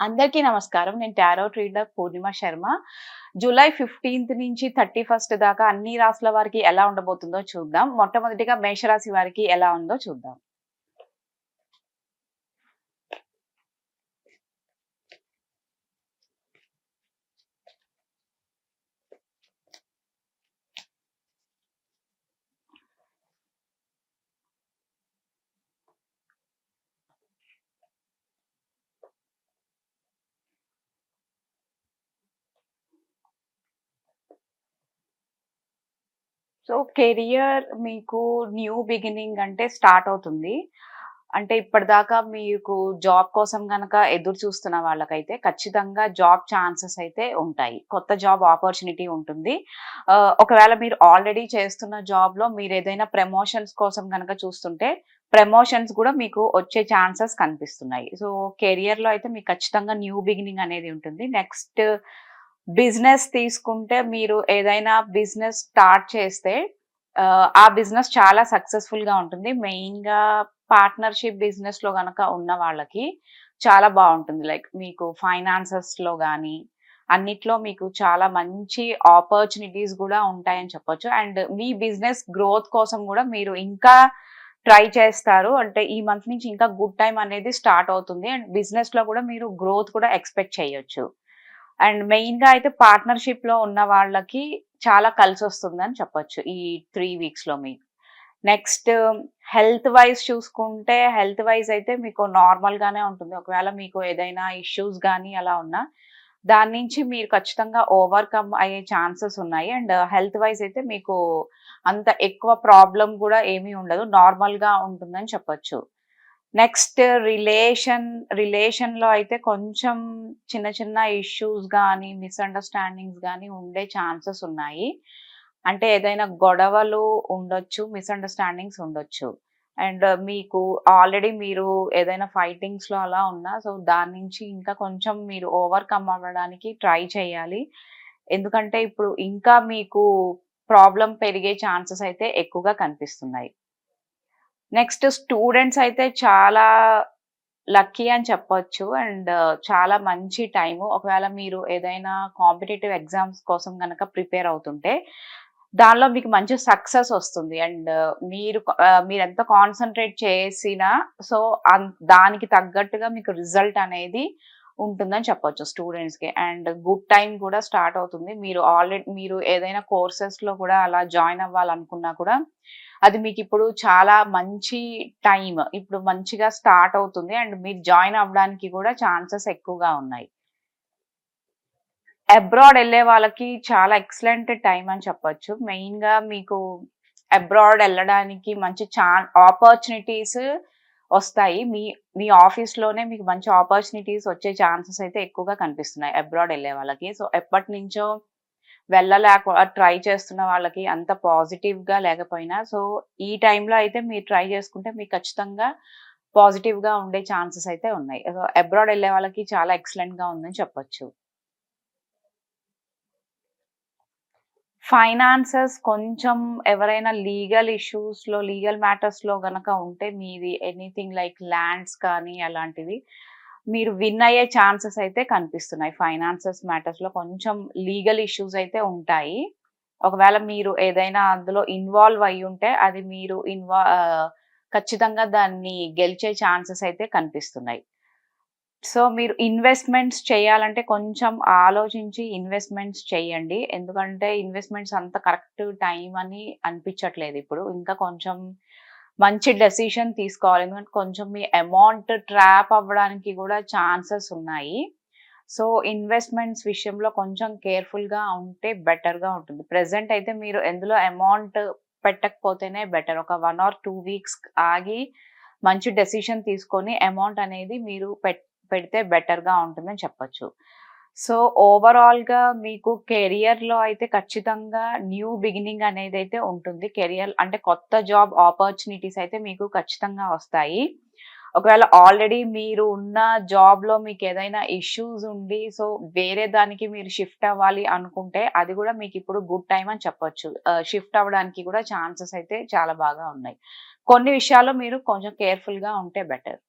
అందరికీ నమస్కారం. నేను tarot reader Purnima Sharma. July fifteenth నుంచి థర్టీ ఫస్ట్ దాకా అన్ని రాసుల వారికి ఎలా ఉండబోతుందో చూద్దాం. మొట్టమొదటిగా మేషరాశి వారికి ఎలా ఉందో చూద్దాం. సో కెరియర్ మీకు న్యూ బిగినింగ్ అంటే స్టార్ట్ అవుతుంది. అంటే ఇప్పటిదాకా మీకు జాబ్ కోసం కనుక ఎదురు చూస్తున్న వాళ్ళకైతే ఖచ్చితంగా జాబ్ ఛాన్సెస్ అయితే ఉంటాయి. కొత్త జాబ్ ఆపర్చునిటీ ఉంటుంది. ఒకవేళ మీరు ఆల్రెడీ చేస్తున్న జాబ్లో మీరు ఏదైనా ప్రమోషన్స్ కోసం కనుక చూస్తుంటే ప్రమోషన్స్ కూడా మీకు వచ్చే ఛాన్సెస్ కనిపిస్తున్నాయి. సో కెరియర్లో అయితే మీకు ఖచ్చితంగా న్యూ బిగినింగ్ అనేది ఉంటుంది. నెక్స్ట్ బిజినెస్ తీసుకుంటే మీరు ఏదైనా బిజినెస్ స్టార్ట్ చేస్తే ఆ బిజినెస్ చాలా సక్సెస్ఫుల్గా ఉంటుంది. మెయిన్గా పార్ట్నర్షిప్ బిజినెస్లో గనక ఉన్న వాళ్ళకి చాలా బాగుంటుంది. లైక్ మీకు ఫైనాన్సెస్లో కానీ అన్నిట్లో మీకు చాలా మంచి ఆపర్చునిటీస్ కూడా ఉంటాయని చెప్పొచ్చు. అండ్ మీ బిజినెస్ గ్రోత్ కోసం కూడా మీరు ఇంకా ట్రై చేస్తారు. అంటే ఈ మంత్ నుంచి ఇంకా గుడ్ టైం అనేది స్టార్ట్ అవుతుంది. అండ్ బిజినెస్లో కూడా మీరు గ్రోత్ కూడా ఎక్స్పెక్ట్ చేయొచ్చు. అండ్ మెయిన్గా అయితే పార్ట్నర్షిప్లో ఉన్న వాళ్ళకి చాలా కలిసి వస్తుందని చెప్పొచ్చు ఈ త్రీ వీక్స్లో మీకు. నెక్స్ట్ హెల్త్ వైజ్ చూసుకుంటే హెల్త్ వైజ్ అయితే మీకు నార్మల్ గానే ఉంటుంది. ఒకవేళ మీకు ఏదైనా ఇష్యూస్ కానీ అలా ఉన్నా దాని నుంచి మీరు ఖచ్చితంగా ఓవర్కమ్ అయ్యే ఛాన్సెస్ ఉన్నాయి. అండ్ హెల్త్ వైజ్ అయితే మీకు అంత ఎక్కువ ప్రాబ్లం కూడా ఏమీ ఉండదు. నార్మల్గా ఉంటుందని చెప్పొచ్చు. నెక్స్ట్ రిలేషన్ రిలేషన్లో అయితే కొంచెం చిన్న చిన్న ఇష్యూస్ కానీ మిస్అండర్స్టాండింగ్స్ కానీ ఉండే ఛాన్సెస్ ఉన్నాయి. అంటే ఏదైనా గొడవలు ఉండొచ్చు మిస్అండర్స్టాండింగ్స్ ఉండొచ్చు. అండ్ మీకు ఆల్రెడీ మీరు ఏదైనా ఫైటింగ్స్లో అలా ఉన్నా సో దాని నుంచి ఇంకా కొంచెం మీరు ఓవర్కమ్ అవ్వడానికి ట్రై చేయాలి. ఎందుకంటే ఇప్పుడు ఇంకా మీకు ప్రాబ్లం పెరిగే ఛాన్సెస్ అయితే ఎక్కువగా కనిపిస్తున్నాయి. నెక్స్ట్ స్టూడెంట్స్ అయితే చాలా లక్కీ అని చెప్పొచ్చు. అండ్ uh, చాలా మంచి టైము. ఒకవేళ మీరు ఏదైనా కాంపిటేటివ్ ఎగ్జామ్స్ కోసం కనుక ప్రిపేర్ అవుతుంటే దానిలో మీకు మంచి సక్సెస్ వస్తుంది. అండ్ uh, మీరు uh, మీరు ఎంత కాన్సన్ట్రేట్ చేసినా సో దానికి తగ్గట్టుగా మీకు రిజల్ట్ అనేది ఉంటుందని చెప్పొచ్చు స్టూడెంట్స్కి అండ్ గుడ్ టైం కూడా స్టార్ట్ అవుతుంది. మీరు ఆల్రెడీ మీరు ఏదైనా కోర్సెస్లో కూడా అలా జాయిన్ అవ్వాలనుకున్నా కూడా అది మీకు ఇప్పుడు చాలా మంచి టైం ఇప్పుడు మంచిగా స్టార్ట్ అవుతుంది. అండ్ మీరు జాయిన్ అవ్వడానికి కూడా ఛాన్సెస్ ఎక్కువగా ఉన్నాయి. అబ్రాడ్ వెళ్ళే వాళ్ళకి చాలా ఎక్సలెంట్ టైం అని చెప్పొచ్చు. మెయిన్గా మీకు అబ్రాడ్ వెళ్ళడానికి మంచి ఛాన్ ఆపర్చునిటీస్ వస్తాయి. మీ మీ ఆఫీస్లోనే మీకు మంచి ఆపర్చునిటీస్ వచ్చే ఛాన్సెస్ అయితే ఎక్కువగా కనిపిస్తున్నాయి అబ్రాడ్ వెళ్ళే వాళ్ళకి. సో ఎప్పటి నుంచో వెళ్ళలేక ట్రై చేస్తున్న వాళ్ళకి అంత పాజిటివ్గా లేకపోయినా సో ఈ టైంలో అయితే మీరు ట్రై చేసుకుంటే మీకు ఖచ్చితంగా పాజిటివ్గా ఉండే ఛాన్సెస్ అయితే ఉన్నాయి. అబ్రాడ్ వెళ్ళే వాళ్ళకి చాలా ఎక్సలెంట్గా ఉందని చెప్పొచ్చు. ఫైనాన్సెస్ కొంచెం ఎవరైనా లీగల్ ఇష్యూస్లో లీగల్ మ్యాటర్స్లో గనక ఉంటే మీది ఎనీథింగ్ లైక్ ల్యాండ్స్ కానీ అలాంటివి మీరు విన్ అయ్యే ఛాన్సెస్ అయితే కనిపిస్తున్నాయి. ఫైనాన్సెస్ మ్యాటర్స్లో కొంచెం లీగల్ ఇష్యూస్ అయితే ఉంటాయి. ఒకవేళ మీరు ఏదైనా అందులో ఇన్వాల్వ్ అయి ఉంటే అది మీరు ఇన్వా ఖచ్చితంగా దాన్ని గెలిచే ఛాన్సెస్ అయితే కనిపిస్తున్నాయి. సో మీరు ఇన్వెస్ట్మెంట్స్ చేయాలంటే కొంచెం ఆలోచించి ఇన్వెస్ట్మెంట్స్ చేయండి. ఎందుకంటే ఇన్వెస్ట్మెంట్స్ అంత కరెక్ట్ టైం అని అనిపించట్లేదు ఇప్పుడు. ఇంకా కొంచెం మంచి డెసిషన్ తీసుకోవాలి. ఎందుకంటే కొంచెం మీ అమౌంట్ ట్రాప్ అవ్వడానికి కూడా ఛాన్సెస్ ఉన్నాయి. సో ఇన్వెస్ట్మెంట్స్ విషయంలో కొంచెం కేర్ఫుల్గా ఉంటే బెటర్గా ఉంటుంది. ప్రజెంట్ అయితే మీరు ఎందులో అమౌంట్ పెట్టకపోతేనే బెటర్ ఒక వన్ ఆర్ టూ వీక్స్ ఆగి మంచి డెసిషన్ తీసుకొని అమౌంట్ అనేది మీరు పెట్ పెడితే బెటర్గా ఉంటుందని చెప్పచ్చు. సో ఓవరాల్గా మీకు కెరియర్లో అయితే ఖచ్చితంగా న్యూ బిగినింగ్ అనేది అయితే ఉంటుంది. కెరియర్ అంటే కొత్త జాబ్ ఆపర్చునిటీస్ అయితే మీకు ఖచ్చితంగా వస్తాయి. ఒకవేళ ఆల్రెడీ మీరు ఉన్న జాబ్లో మీకు ఏదైనా ఇష్యూస్ ఉండి సో వేరే దానికి మీరు షిఫ్ట్ అవ్వాలి అనుకుంటే అది కూడా మీకు ఇప్పుడు గుడ్ టైం అని చెప్పొచ్చు. షిఫ్ట్ అవ్వడానికి కూడా ఛాన్సెస్ అయితే చాలా బాగా ఉన్నాయి. కొన్ని విషయాల్లో మీరు కొంచెం కేర్ఫుల్గా ఉంటే బెటర్